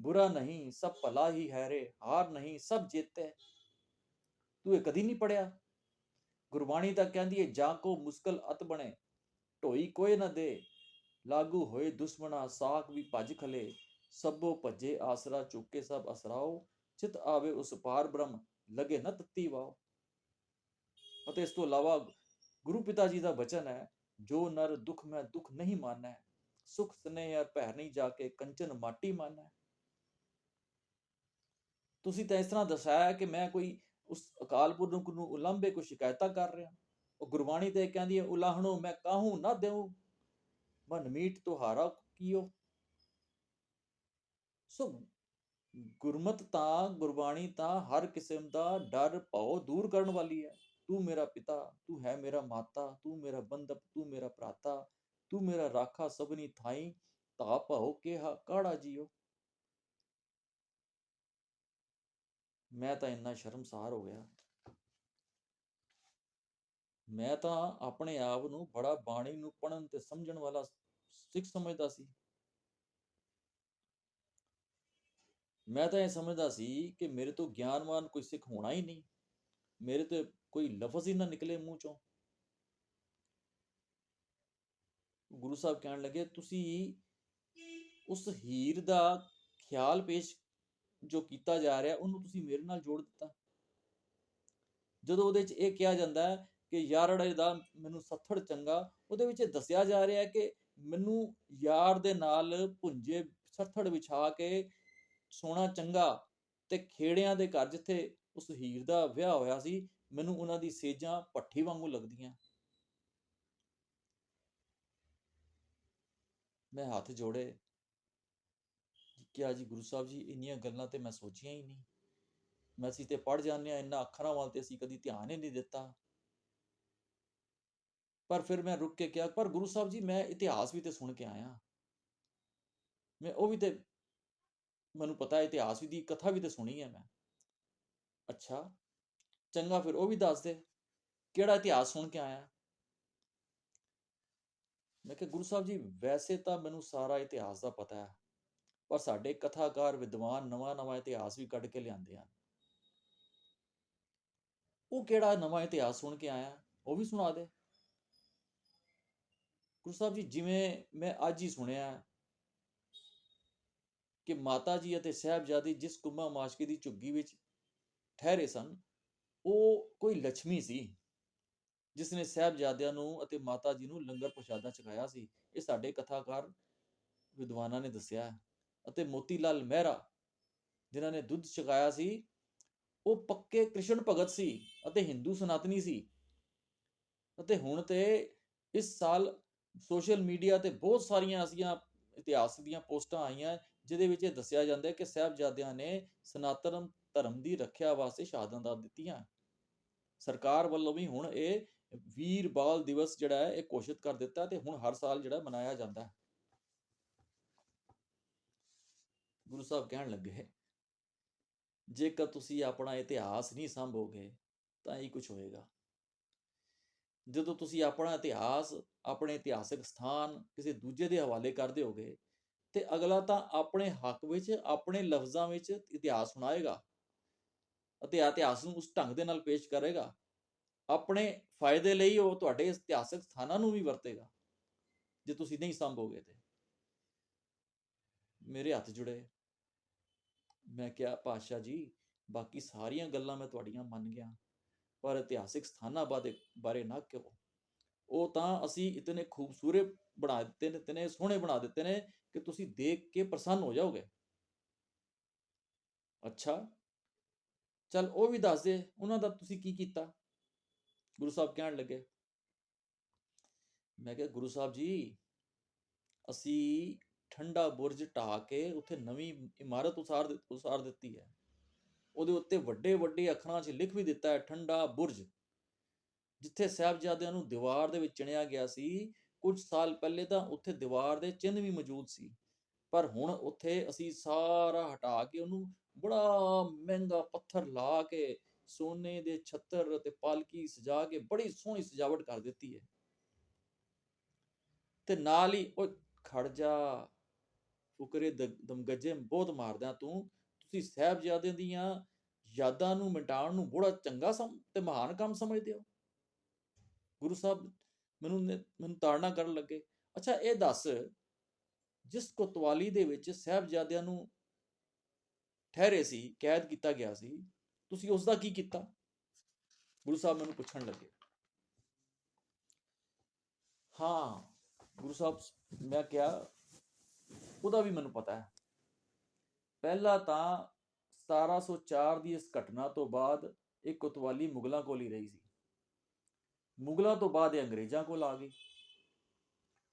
ਬੁਰਾ ਨਹੀਂ ਸਭ ਭਲਾ ਹੀ ਹੈ ਰੇ ਹਾਰ ਨਹੀਂ ਸਭ ਜੀਤੇ ਤੂੰ ਇਹ ਕਦੀ ਨਹੀਂ ਪੜਿਆ ਗੁਰਬਾਣੀ ਤਾਂ ਕਹਿੰਦੀ ਹੈ ਜਾਂ ਕੋ ਮੁਸ਼ਕਲ ਅਤ ਬਣੇ ਢੋਈ ਕੋਈ ਨਾ ਦੇ ਲਾਗੂ ਹੋਏ ਦੁਸ਼ਮਣਾ ਸਾਖ ਵੀ ਭੱਜ ਖਲੇ ਸਭੋ ਭੱਜੇ ਆਸਰਾ ਚੁੱਕੇ ਸਭ ਅਸਰਾਓ ਚਿਤ ਆਵੇ ਉਸ ਪਾਰ ਬ੍ਰਹਮ ਲਗੇ ਨਾ ਤੱਤੀ ਵਾਓ ਅਤੇ ਇਸ ਤੋਂ ਇਲਾਵਾ ਗੁਰੂ ਪਿਤਾ ਜੀ ਦਾ ਬਚਨ ਹੈ ਜੋ ਨਰ ਦੁਖ ਮੈਂ ਦੁਖ ਨਹੀਂ ਮਾਨੈ, ਸੁਖ ਸਨੇਹ ਅਰ ਭੈ ਨਹੀਂ ਜਾ ਕੇ ਕੰਚਨ ਮਾਟੀ ਮਾਨੈ। ਤੁਸੀਂ ਤਾਂ ਇਸ ਤਰ੍ਹਾਂ ਦਰਸਾਇਆ ਕਿ ਮੈਂ ਕੋਈ ਉਸ ਅਕਾਲ ਪੁਰਖ ਨੂੰ ਉਲੰਭੇ ਕੋਈ ਸ਼ਿਕਾਇਤਾਂ ਕਰ ਰਿਹਾ। ਉਹ ਗੁਰਬਾਣੀ ਤੇ ਕਹਿੰਦੀ ਹੈ, ਉਲਾਹਣੋ, ਮੈਂ ਕਾਹੂ ਨਾ ਦੇਉ ਮਨ ਮੀਟ ਤੁਹਾਰਾ ਕੀਓ? ਸੋ ਗੁਰਮਤ ਤਾਂ, ਗੁਰਬਾਣੀ ਤਾਂ ਹਰ ਕਿਸਮ ਦਾ ਡਰ ਭਉ ਦੂਰ ਕਰਨ ਵਾਲੀ ਹੈ। ਤੂੰ ਮੇਰਾ ਪਿਤਾ, ਤੂੰ ਹੈ ਮੇਰਾ ਮਾਤਾ, ਤੂੰ ਮੇਰਾ ਬੰਧਪ, ਤੂੰ ਮੇਰਾ ਭਰਾਤਾ, ਤੂੰ ਮੇਰਾ ਰਾਖਾ ਸਭਨੀ ਥਾਈ ਤਾ ਭਉ ਕਿਹਾ, ਕਾੜਾ ਜੀਓ। ਮੈਂ ਤਾਂ ਇੰਨਾ ਸ਼ਰਮਸਾਰ ਹੋ ਗਿਆ। ਮੈਂ ਤਾਂ ਆਪਣੇ ਆਪ ਨੂੰ ਬੜਾ ਬਾਣੀ ਨੂੰ ਪੜਨ ਤੇ ਸਮਝਣ ਵਾਲਾ ਸਿੱਖ ਸਮਝਦਾ ਸੀ। ਮੈਂ ਤਾਂ ਇਹ ਸਮਝਦਾ ਸੀ ਕਿ ਮੇਰੇ ਤੋਂ ਗਿਆਨਵਾਨ ਕੋਈ ਸਿੱਖ ਹੋਣਾ ਹੀ ਨਹੀਂ। ਮੇਰੇ ਤੇ ਕੋਈ ਲਫ਼ਜ਼ ਹੀ ਨਾ ਨਿਕਲੇ ਮੂੰਹ ਚੋਂ। ਗੁਰੂ ਸਾਹਿਬ ਕਹਿਣ ਲੱਗੇ, ਤੁਸੀਂ ਉਸ ਹੀਰ ਦਾ ਖਿਆਲ ਪੇਸ਼ ਜੋ ਕੀਤਾ ਜਾ ਰਿਹਾ, ਉਹਨੂੰ ਤੁਸੀਂ ਮੇਰੇ ਨਾਲ ਜੋੜ ਦਿੱਤਾ। ਜਦੋਂ ਉਹਦੇ 'ਚ ਇਹ ਕਿਹਾ ਜਾਂਦਾ ਹੈ ਕਿ ਯਾਰੜੇ ਦਾ ਮੈਨੂੰ ਸੱਥੜ ਚੰਗਾ, ਉਹਦੇ ਵਿੱਚ ਇਹ ਦੱਸਿਆ ਜਾ ਰਿਹਾ ਹੈ ਕਿ ਮੈਨੂੰ ਯਾਰ ਦੇ ਨਾਲ ਭੁੰਜੇ ਸੱਥੜ ਵਿਛਾ ਕੇ ਸੋਣਾ ਚੰਗਾ ਤੇ ਖੇੜਿਆਂ ਦੇ ਘਰ ਜਿੱਥੇ ਉਸ ਹੀਰ ਦਾ ਵਿਆਹ ਹੋਇਆ ਸੀ ਮੈਨੂੰ ਉਹਨਾਂ ਦੀ ਸੇਜਾਂ ਪੱਠੀ ਵਾਂਗੂ ਲੱਗਦੀਆਂ। ਮੈਂ ਹੱਥ ਜੋੜੇ, ਕਿਹਾ, ਜੀ, ਗੁਰੂ ਸਾਹਿਬ ਜੀ, ਇੰਨੀਆਂ ਗੱਲਾਂ ਤੇ ਮੈਂ ਸੋਚੀਆਂ ਹੀ ਨਹੀਂ। ਮੈਂ ਅਸੀਂ ਤੇ ਪੜ ਜਾਂਦੇ ਆ ਇੰਨਾ ਅੱਖਰਾਂ ਵੱਲ ਤੇ ਅਸੀਂ ਕਦੀ ਧਿਆਨ ਹੀ ਨਹੀਂ ਦਿੱਤਾ। ਪਰ ਫਿਰ ਮੈਂ ਰੁਕ ਕੇ ਕਿਹਾ, ਪਰ ਗੁਰੂ ਸਾਹਿਬ ਜੀ, ਮੈਂ ਇਤਿਹਾਸ ਵੀ ਤੇ ਸੁਣ ਕੇ ਆਇਆ। ਮੈਂ ਉਹ ਵੀ ਤੇ, ਮੈਨੂੰ ਪਤਾ ਇਤਿਹਾਸ ਵੀ ਦੀ ਕਥਾ ਵੀ ਤੇ ਸੁਣੀ ਹੈ ਮੈਂ। ਅੱਛਾ ਚੰਗਾ ਫਿਰ ਉਹ ਵੀ ਦੱਸ ਦੇ ਕਿਹੜਾ ਇਤਿਹਾਸ ਸੁਣ ਕੇ ਆਇਆ। ਮੈਂ ਕਿਹਾ ਗੁਰੂ ਸਾਹਿਬ ਜੀ, ਵੈਸੇ ਤਾਂ ਮੈਨੂੰ ਸਾਰਾ ਇਤਿਹਾਸ ਦਾ ਪਤਾ ਹੈ, ਪਰ ਸਾਡੇ ਕਥਾਕਾਰ, ਵਿਦਵਾਨ ਨਵਾਂ ਨਵਾਂ ਇਤਿਹਾਸ ਵੀ ਕੱਢ ਕੇ ਲਿਆਂਦੇ ਹਨ। ਉਹ ਕਿਹੜਾ ਨਵਾਂ ਇਤਿਹਾਸ ਸੁਣ ਕੇ ਆਇਆ, ਉਹ ਵੀ ਸੁਣਾ ਦੇ। ਗੁਰੂ ਸਾਹਿਬ ਜੀ, ਜਿਵੇਂ ਮੈਂ ਅੱਜ ਹੀ ਸੁਣਿਆ ਕਿ ਮਾਤਾ ਜੀ ਅਤੇ ਸਾਹਿਬਜ਼ਾਦੀ ਜਿਸ ਕੁੰਮਾ ਮਾਸ਼ਕੀ ਦੀ ਝੁੱਗੀ ਵਿੱਚ ਠਹਿਰੇ ਸਨ ਉਹ ਕੋਈ ਲక్ష్ਮੀ ਸੀ ਜਿਸ ਨੇ ਸਾਹਿਬਜ਼ਾਦਿਆਂ ਨੂੰ ਅਤੇ ਮਾਤਾ ਜੀ ਨੂੰ ਲੰਗਰ ਪ੍ਰਸ਼ਾਦਾ ਛਕਾਇਆ ਸੀ। ਇਹ ਸਾਡੇ ਕਥਾਕਾਰ ਵਿਦਵਾਨਾਂ ਨੇ ਦੱਸਿਆ ਹੈ ਅਤੇ ਮੋਤੀ ਲਾਲ ਮਹਿਰਾ, ਜਿਨ੍ਹਾਂ ਨੇ ਦੁੱਧ ਛਕਾਇਆ ਸੀ, ਉਹ ਪੱਕੇ ਕ੍ਰਿਸ਼ਨ ਭਗਤ ਸੀ ਅਤੇ ਹਿੰਦੂ ਸਨਾਤਨੀ ਸੀ। ਅਤੇ ਹੁਣ ਤੇ ਇਸ ਸਾਲ ਸੋਸ਼ਲ ਮੀਡੀਆ ਤੇ ਬਹੁਤ ਸਾਰੀਆਂ ਐਸੀਆਂ ਇਤਿਹਾਸ ਦੀਆਂ ਪੋਸਟਾਂ ਆਈਆਂ ਜਿਹਦੇ ਵਿੱਚ ਇਹ ਦੱਸਿਆ ਜਾਂਦਾ ਹੈ ਕਿ ਸਾਹਿਬਜ਼ਾਦਿਆਂ ਨੇ ਸਨਾਤਨ ਧਰਮ ਦੀ ਰੱਖਿਆ ਵਾਸਤੇ ਸ਼ਹਾਦਤਾਂ ਦਿੱਤੀਆਂ। ਸਰਕਾਰ ਵੱਲੋਂ ਵੀ ਹੁਣ ਇਹ ਵੀਰ ਬਾਲ ਦਿਵਸ ਜਿਹੜਾ ਹੈ, ਇਹ ਘੋਸ਼ਿਤ ਕਰ ਦਿੱਤਾ ਤੇ ਹੁਣ ਹਰ ਸਾਲ ਜਿਹੜਾ ਮਨਾਇਆ ਜਾਂਦਾ ਹੈ। ਗੁਰੂ ਸਾਹਿਬ ਕਹਿਣ ਲੱਗੇ, ਜੇਕਰ ਤੁਸੀਂ ਆਪਣਾ ਇਤਿਹਾਸ ਨਹੀਂ ਸੰਭੋਗੇ, ਤਾਂ ਇਹ ਕੁਝ ਹੋਏਗਾ। ਜਦੋਂ ਤੁਸੀਂ ਆਪਣਾ ਇਤਿਹਾਸ, ਆਪਣੇ ਇਤਿਹਾਸਕ ਸਥਾਨ ਕਿਸੇ ਦੂਜੇ ਦੇ ਹਵਾਲੇ ਕਰ ਦਿਓਗੇ, ਤੇ ਅਗਲਾ ਤਾਂ ਆਪਣੇ ਹੱਕ ਵਿੱਚ, ਆਪਣੇ ਲਫ਼ਜ਼ਾਂ ਵਿੱਚ ਇਤਿਹਾਸ ਸੁਣਾਏਗਾ। ਅਤੇ ਇਤਿਹਾਸ ਨੂੰ ਉਸ ਢੰਗ ਦੇ ਨਾਲ ਪੇਸ਼ ਕਰੇਗਾ। ਆਪਣੇ ਫਾਇਦੇ ਲਈ ਉਹ ਤੁਹਾਡੇ ਇਤਿਹਾਸਕ ਸਥਾਨਾਂ ਨੂੰ ਵੀ ਵਰਤੇਗਾ, ਜੇ ਤੁਸੀਂ ਨਹੀਂ ਸੰਭੋਗੇ ਤੇ। ਮੇਰੇ ਹੱਥ ਜੁੜੇ। ਮੈਂ ਕਿਹਾ ਪਾਸ਼ਾ ਜੀ, ਬਾਕੀ ਸਾਰੀਆਂ ਗੱਲਾਂ ਮੈਂ ਤੁਹਾਡੀਆਂ ਮੰਨ ਗਿਆ, ਪਰ ਇਤਿਹਾਸਿਕ ਸਥਾਨਾਂ ਬਾਰੇ ਬਾਰੇ ਨਾ ਕਿਉਂ ਉਹ ਤਾਂ ਅਸੀਂ ਇਤਨੇ ਖੂਬਸੂਰਤ ਬਣਾ ਦਿੱਤੇ ਨੇ, ਇਤਨੇ ਸੋਹਣੇ ਬਣਾ ਦਿੱਤੇ ਨੇ ਕਿ ਤੁਸੀਂ ਦੇਖ ਕੇ ਪ੍ਰਸੰਨ ਹੋ ਜਾਓਗੇ। ਅੱਛਾ ਚਲ ਉਹ ਵੀ ਦੱਸ ਦੇ, ਉਹਨਾਂ ਦਾ ਤੁਸੀਂ ਕੀ ਕੀਤਾ? ਗੁਰੂ ਸਾਹਿਬ ਕਹਿਣ ਲੱਗੇ। ਮੈਂ ਕਿਹਾ, ਗੁਰੂ ਸਾਹਿਬ ਜੀ, ਅਸੀਂ ਠੰਡਾ ਬੁਰਜ ਢਾ ਕੇ ਉੱਥੇ ਨਵੀਂ ਇਮਾਰਤ ਉਸਾਰ ਉਸਾਰ ਦਿੱਤੀ ਹੈ। ਉਹਦੇ ਉੱਤੇ ਵੱਡੇ ਵੱਡੇ ਅੱਖਰਾਂ 'ਚ ਲਿਖ ਵੀ ਦਿੱਤਾ ਹੈ, ਠੰਡਾ ਬੁਰਜ। ਜਿੱਥੇ ਸਾਹਿਬਜ਼ਾਦਿਆਂ ਨੂੰ ਦੀਵਾਰ ਦੇ ਵਿੱਚ ਚਿਣਿਆ ਗਿਆ ਸੀ, ਕੁਝ ਸਾਲ ਪਹਿਲੇ ਤਾਂ ਉੱਥੇ ਦੀਵਾਰ ਦੇ ਚਿੰਨ੍ਹ ਵੀ ਮੌਜੂਦ ਸੀ। ਪਰ ਹੁਣ ਉੱਥੇ ਅਸੀਂ ਸਾਰਾ ਹਟਾ ਕੇ ਉਹਨੂੰ ਬੜਾ ਮਹਿੰਗਾ ਪੱਥਰ ਲਾ ਕੇ ਸੋਨੇ ਦੇ ਛੱਤਰ ਤੇ ਪਾਲਕੀ ਸਜਾ ਕੇ ਬੜੀ ਸੋਹਣੀ ਸਜਾਵਟ ਕਰ ਦਿੱਤੀ ਹੈ। ਤੇ ਨਾਲ ਹੀ ਉਹ ਖੜ ਜਾ, ਫੁਕਰੇ ਦਮਗੱਜੇ ਬਹੁਤ ਮਾਰਦਾ ਤੂੰ, ਤੁਸੀਂ ਸਾਹਿਬਜ਼ਾਦਿਆਂ ਦੀਆਂ ਯਾਦਾਂ ਨੂੰ ਮਿਟਾਉਣ ਨੂੰ ਬੜਾ ਚੰਗਾ ਸਮ, ਤੇ ਮਹਾਨ ਕੰਮ ਸਮਝਦੇ ਹੋ। ਗੁਰੂ ਸਾਹਿਬ ਮੈਨੂੰ ਮੈਨੂੰ ਤਾੜਨਾ ਕਰਨ ਲੱਗੇ। ਅੱਛਾ, ਇਹ ਦੱਸ ਜਿਸ ਕੋਤਵਾਲੀ ਦੇ ਵਿੱਚ ਸਾਹਿਬਜ਼ਾਦਿਆਂ ਨੂੰ ਠਹਿਰੇ ਸੀ, ਕੈਦ ਕੀਤਾ ਗਿਆ ਸੀ, ਤੁਸੀਂ ਉਸ ਦਾ ਕੀ ਕੀਤਾ? ਗੁਰੂ ਸਾਹਿਬ ਮੈਨੂੰ ਪੁੱਛਣ ਲੱਗੇ। ਹਾਂ, ਗੁਰੂ ਸਾਹਿਬ ਮੈਂ ਕਿਹਾ, ਉਹਦਾ ਵੀ ਮੈਨੂੰ ਪਤਾ ਹੈ। ਪਹਿਲਾਂ ਤਾਂ 1704 ਦੀ ਇਸ ਘਟਨਾ ਤੋਂ ਬਾਅਦ ਇਹ ਕੁਤਵਾਲੀ ਮੁਗਲਾਂ ਕੋਲ ਹੀ ਰਹੀ ਸੀ। ਮੁਗਲਾਂ ਤੋਂ ਬਾਅਦ ਇਹ ਅੰਗਰੇਜ਼ਾਂ ਕੋਲ ਆ ਗਈ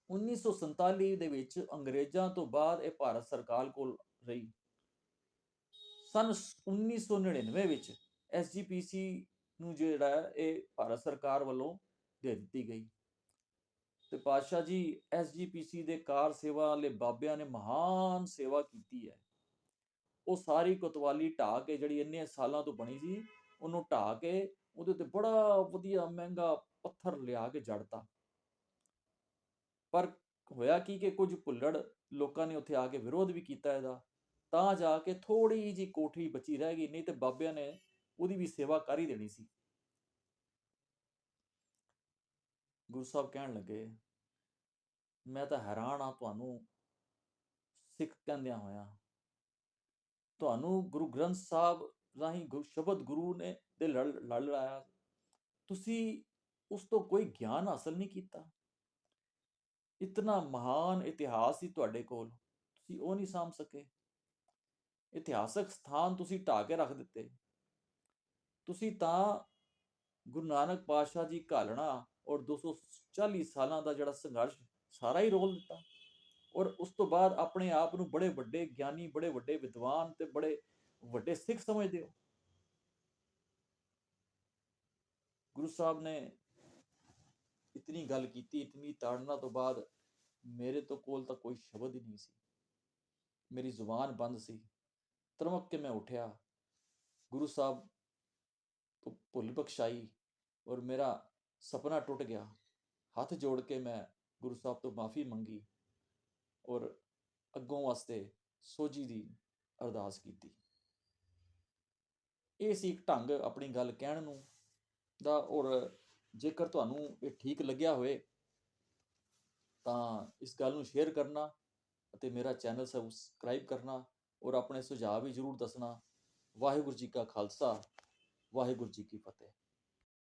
1947 ਦੇ ਵਿੱਚ ਅੰਗਰੇਜ਼ਾਂ ਤੋਂ ਬਾਅਦ ਇਹ ਭਾਰਤ ਸਰਕਾਰ ਕੋਲ ਰਹੀ। ਸਨ 1999 ਵਿੱਚ ਐਸਜੀਪੀਸੀ ਨੂੰ ਜਿਹੜਾ ਹੈ, ਇਹ ਭਾਰਤ ਸਰਕਾਰ ਵੱਲੋਂ ਦੇ ਦਿੱਤੀ ਗਈ। ਤੇ ਪਾਤਸ਼ਾਹ ਜੀ ਐਸਜੀਪੀਸੀ ਦੇ ਕਾਰ ਸੇਵਾ ਵਾਲੇ ਬਾਬਿਆਂ ਨੇ ਮਹਾਨ ਸੇਵਾ ਕੀਤੀ ਹੈ। ਉਹ ਸਾਰੀ ਕੋਤਵਾਲੀ ਢਾਹ ਕੇ ਜਿਹੜੀ ਇੰਨੇ ਸਾਲਾਂ ਤੋਂ ਬਣੀ ਸੀ, ਉਹਨੂੰ ਢਾਹ ਕੇ ਉਹਦੇ ਉੱਤੇ ਬੜਾ ਵਧੀਆ ਮਹਿੰਗਾ ਪੱਥਰ ਲਿਆ ਕੇ ਜੜਤਾ। ਪਰ ਹੋਇਆ ਕੀ ਕਿ ਕੁਝ ਭੁੱਲੜ ਲੋਕਾਂ ਨੇ ਉੱਥੇ ਆ ਕੇ ਵਿਰੋਧ ਵੀ ਕੀਤਾ ਇਹਦਾ। ਤਾਂ ਜਾ ਕੇ ਥੋੜੀ ਜੀ ਕੋਠੀ ਬਚੀ ਰਹਿ ਗਈ, ਨਹੀਂ ਤੇ ਬਾਬਿਆਂ ਨੇ ਉਹਦੀ ਵੀ ਸੇਵਾ ਕਰ ਹੀ ਦੇਣੀ ਸੀ। ਗੁਰੂ ਸਾਹਿਬ ਕਹਿਣ ਲੱਗੇ, ਮੈਂ ਤਾਂ ਹੈਰਾਨ ਆ ਤੁਹਾਨੂੰ ਸਿੱਖ ਕਹਿੰਦਿਆਂ ਹੋਇਆ। ਤੁਹਾਨੂੰ ਗੁਰੂ ਗ੍ਰੰਥ ਸਾਹਿਬ ਰਾਹੀਂ ਗੁਰੂ ਸ਼ਬਦ ਗੁਰੂ ਨੇ ਦੇ ਲੜ ਲੜ ਲਾਇਆ। ਤੁਸੀਂ ਉਸ ਤੋਂ ਕੋਈ ਗਿਆਨ ਹਾਸਲ ਨਹੀਂ ਕੀਤਾ। ਇਤਨਾ ਮਹਾਨ ਇਤਿਹਾਸ ਸੀ ਤੁਹਾਡੇ ਕੋਲ, ਤੁਸੀਂ ਉਹ ਨਹੀਂ ਸਾਂਭ ਸਕੇ। ਇਤਿਹਾਸਕ ਸਥਾਨ ਤੁਸੀਂ ਢਾਹ ਕੇ ਰੱਖ ਦਿੱਤੇ। ਤੁਸੀਂ ਤਾਂ ਗੁਰੂ ਨਾਨਕ ਪਾਤਸ਼ਾਹ ਜੀ ਘਾਲਣਾ ਔਰ 240 ਸਾਲਾਂ ਦਾ ਜਿਹੜਾ ਸੰਘਰਸ਼ ਸਾਰਾ ਹੀ ਰੋਲ ਦਿੱਤਾ। ਔਰ ਉਸ ਤੋਂ ਬਾਅਦ ਆਪਣੇ ਆਪ ਨੂੰ ਬੜੇ ਵੱਡੇ ਗਿਆਨੀ, ਬੜੇ ਵੱਡੇ ਵਿਦਵਾਨ ਤੇ ਬੜੇ ਵੱਡੇ ਸਿੱਖ ਸਮਝਦੇ ਹੋ। ਗੁਰੂ ਸਾਹਿਬ ਨੇ ਇਤਨੀ ਗੱਲ ਕੀਤੀ, ਇਤਨੀ ਤਾੜਨਾ ਤੋਂ ਬਾਅਦ ਮੇਰੇ ਤੋਂ ਕੋਲ ਤਾਂ ਕੋਈ ਸ਼ਬਦ ਹੀ ਨਹੀਂ ਸੀ। ਮੇਰੀ ਜ਼ੁਬਾਨ ਬੰਦ ਸੀ। ਤਰਮਕ ਕੇ ਮੈਂ ਉਠਿਆ। ਗੁਰੂ ਸਾਹਿਬ ਤੋਂ ਭੁੱਲ ਬਖਸ਼ਾਈ ਔਰ ਮੇਰਾ ਸੁਪਨਾ ਟੁੱਟ ਗਿਆ। ਹੱਥ ਜੋੜ ਕੇ ਮੈਂ ਗੁਰੂ ਸਾਹਿਬ ਤੋਂ ਮਾਫੀ ਮੰਗੀ ਔਰ ਅੱਗੋਂ ਵਾਸਤੇ ਸੋਝੀ ਦੀ ਅਰਦਾਸ ਕੀਤੀ। ਇਹ ਸੀ ਇੱਕ ਢੰਗ ਆਪਣੀ ਗੱਲ ਕਹਿਣ ਨੂੰ ਦਾ ਔਰ ਜੇਕਰ ਤੁਹਾਨੂੰ ਇਹ ਠੀਕ ਲੱਗਿਆ ਹੋਵੇ, ਤਾਂ ਇਸ ਗੱਲ ਨੂੰ ਸ਼ੇਅਰ ਕਰਨਾ ਅਤੇ ਮੇਰਾ ਚੈਨਲ ਸਬਸਕ੍ਰਾਈਬ ਕਰਨਾ ਔਰ ਆਪਣੇ ਸੁਝਾਅ ਵੀ ਜ਼ਰੂਰ ਦੱਸਣਾ। ਵਾਹਿਗੁਰੂ ਜੀ ਕਾ ਖਾਲਸਾ, ਵਾਹਿਗੁਰੂ ਜੀ ਕੀ ਫਤਿਹ।